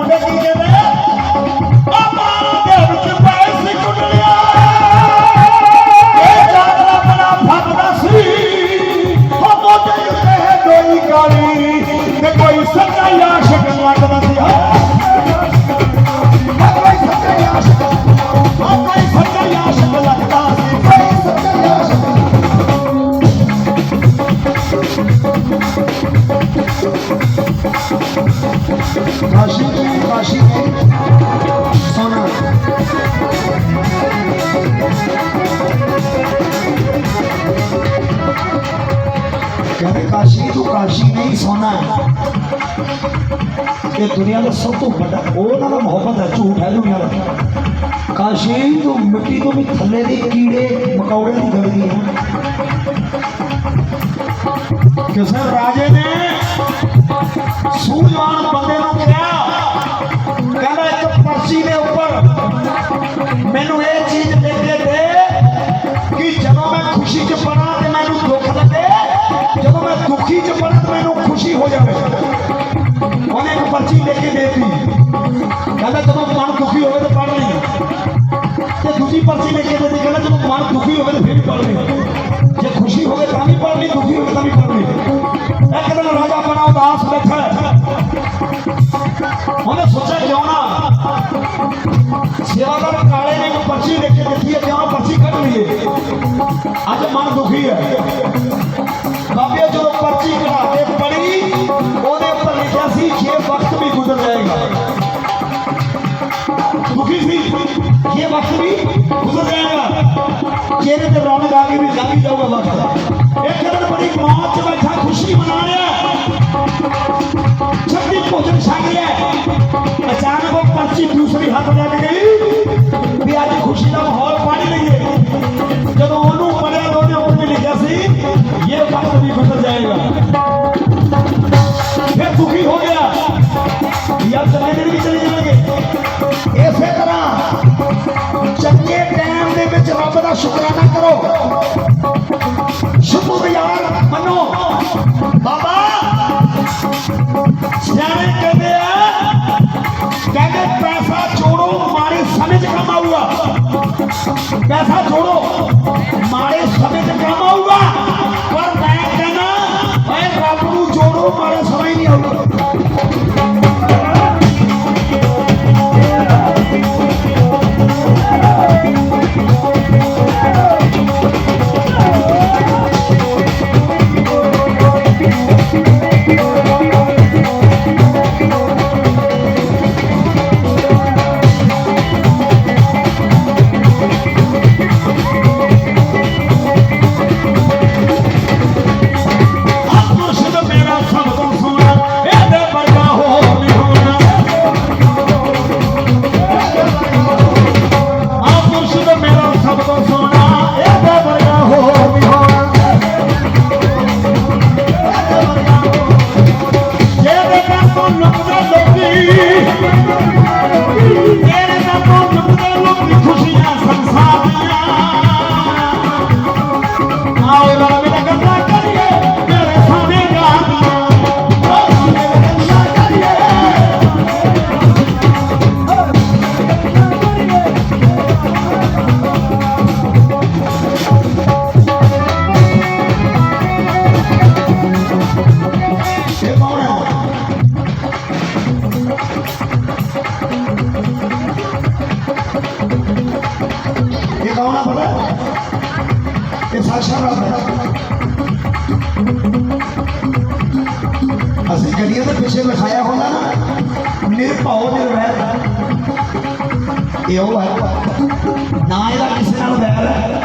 ಮುಂದೆ ਕਾਸ਼ੀ ਨਹੀਂ ਸੋਨਾ ਇਹ ਦੁਨੀਆ ਦਾ ਸਭ ਤੋਂ ਵੱਡਾ, ਉਹਨਾਂ ਦਾ ਮੁਹੱਬਤ ਹੈ, ਝੂਠ ਹੈ ਦੁਨੀਆ ਦਾ। ਕਾਸ਼ੀ ਤੂੰ ਮਿੱਟੀ ਤੋਂ ਵੀ ਥੱਲੇ ਦੇ ਕੀੜੇ ਮਕੌੜੇ ਦੀ ਗਲਦੀ ਹੈ। ਕਿਸੇ ਰਾਜੇ ਨੇ ਸੂਝਵਾਨ ਬੰਦੇ ਨੂੰ ਕਿਹਾ खुशी हो जाए अनेक पर्ची लेके देती। कहते जब मन खुशी हो पढ़ रही तो दूसरी पर्ची लेके देती कहते जब मन खुशी हो फिर भी पढ़ रही जो खुशी हो तो भी पढ़ रही, दुखी हो तो भी पढ़ रही एक दिन राजा बना उदास बैठे उन्हें सोचा, क्यों ना? सेवादार काले ने जो पर्ची लेके देती है, क्यों पर्ची कट रही है? आज मन दुखी है। बाबिया जो पर्ची कटा वक्त भी गुजर जाएगा। चेहरे से रौनक आगे भी गाली जाऊँगा वापस एक कदर बड़ी मौत बैठा खुशी मना रहा छत्तीस भोजन छा गया अचानक वो पर्ची दूसरी हाथ में गई। ਅਸੀਂ ਗੱਡੀਆਂ ਦੇ ਪਿੱਛੇ ਲਿਖਾਇਆ ਹੁੰਦਾ ਨਾ ਨਿਰਭਉ ਨਿਰਵੈਰ ਇਹ ਉਹ ਹੈ ਨਾ ਇਹਦਾ ਕਿਸੇ ਨਾਲ ਵੈਰ ਹੈ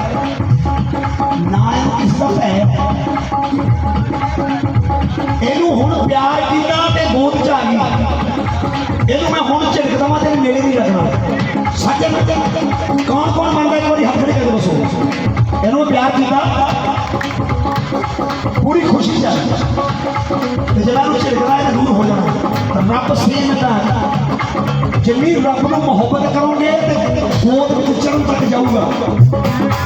ਨਾ ਇਹਨੂੰ ਕਿਸੇ ਦਾ ਭੈ ਹੈ। ਇਹਨੂੰ ਹੁਣ ਪਿਆਰ ਕੀਤਾ ਤੇ ਗੋਦ ਚ ਆ ਗਈ ਇਹਨੂੰ ਮੈਂ ਹੁਣ ਝਿੜਕਦਾ ਵਾਂ ਤੇ ਨੇੜੇ ਨਹੀਂ ਰੱਖਣਾ ਸੱਚ ਕੌਣ ਕੌਣ ਮੰਨਦਾ ਇੱਕ ਵਾਰੀ ਹੱਥ ਖੜੇ ਕਰਕੇ ਦੱਸੋ ਇਹਨੂੰ ਮੈਂ ਪਿਆਰ ਕੀਤਾ ਪੂਰੀ ਖੁਸ਼ੀ ਆ ਤੇ ਜਿਹੜਾ ਨੂੰ ਝਿੜਕਦਾ ਇਹ ਦੂਰ ਹੋ ਜਾਣਾ ਰੱਬ ਸੇਮ ਦਾ ਜਿੰਨੀ ਰੱਬ ਨੂੰ ਮੁਹੱਬਤ ਕਰੋਗੇ ਤੇ ਗੋਦ ਵਿੱਚ ਚੜਨ ਤੱਕ ਜਾਊਗਾ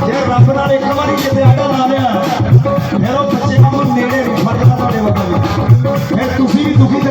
ਜੇ ਰੱਬ ਨਾਲ ਇੱਕ ਵਾਰੀ ਕਿਤੇ ਆਡਾ ਲਾ ਲਿਆ ਫਿਰ ਉਹ ਬੱਚੇ ਨੂੰ ਨੇੜੇ ਨਹੀਂ ਫੜਦਾ ਤੁਹਾਡੇ ਵੱਲ ਵੀ ਫਿਰ ਤੁਸੀਂ ਵੀ ਦੁਖੀ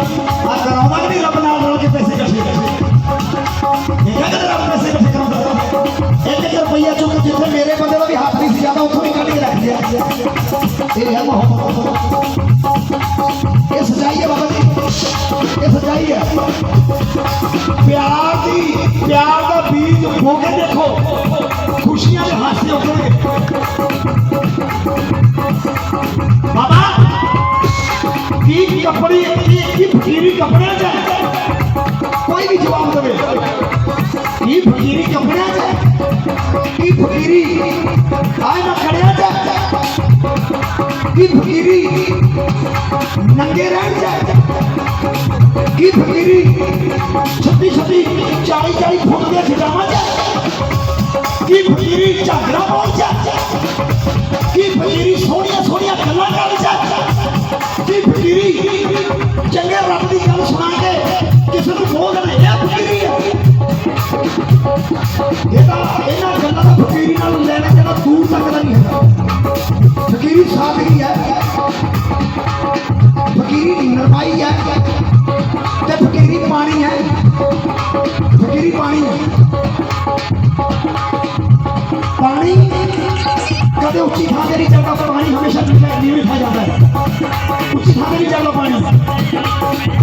ਆ ਕਰਾਉਂਦਾ ਕਿ ਰੱਬ ਨਾਲ ਰਲ ਕੇ ਪੈਸੇ ਇਕੱਠੇ ਇਹ ਕਹਿੰਦੇ ਰੱਬ ਪੈਸੇ ਇਕੱਠੇ ਕਰਾਉਂਦਾ ਇੱਕ ਰੁਪਈਆ ਚੁੱਕ ਜਿੱਥੇ ਮੇਰੇ ਬੰਦੇ ਦਾ ਵੀ ਹੱਥ ਨਹੀਂ ਸੀ ਜਾਂਦਾ, ਉੱਥੋਂ ਹੀ ਕੱਢ ਕੇ ਰੱਖ ਦਿਆ ਇਹ ਹੈ ਮੁਹੱਬਤ ਇਹ ਸਚਾਈ ਹੈ ਬਾਬਾ ਜੀ। ਇਹ ਸਚਾਈ ਹੈ। ਪਿਆਰ ਦੀ, ਪਿਆਰ ਦਾ ਬੀਜ ਹੋ ਕੇ ਦੇਖੋ। ਖੁਸ਼ੀਆਂ ਦੇ ਹਾਸੇ ਉੱਠਣਗੇ ती कपड़ी ती की फकीरी कपड़े छे कोई भी जवाब दे। ई फकीरी कपड़े छे ई फकीरी आए ना खड़े छे ई फकीरी नंगे रहन छे ई फकीरी छत्ती छत्ती चाली चाली फुट के खिजामा छे ई फकीरी चादरा बोल छे ई फकीरी सोनिया सोनिया गल्ला कर छे ਦੀ ਫਕੀਰੀ ਚੰਗੇ ਰੱਬ ਦੀ ਗੱਲ ਸੁਣਾ ਕੇ ਕਿਸੇ ਨੂੰ ਮੋਹ ਦੇਣਾ उचित आदरी जगह पर पानी हमेशा नियमित था जाता है उचित आदरी जगह पानी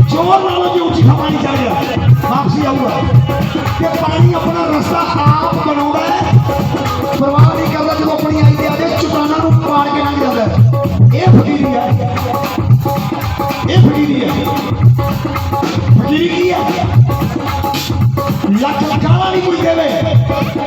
जोर वालों के उचित पानी चल गया वापसी आऊंगा ये पानी अपना रास्ता आप बनाऊंगा है परवाह नहीं कर रहा जब अपनी आई दिया दे चुकाना को पार के लंघ जाता है ये फकीरी है ये फकीरी है फकीरी की है लख लखावा नहीं कुछ देवे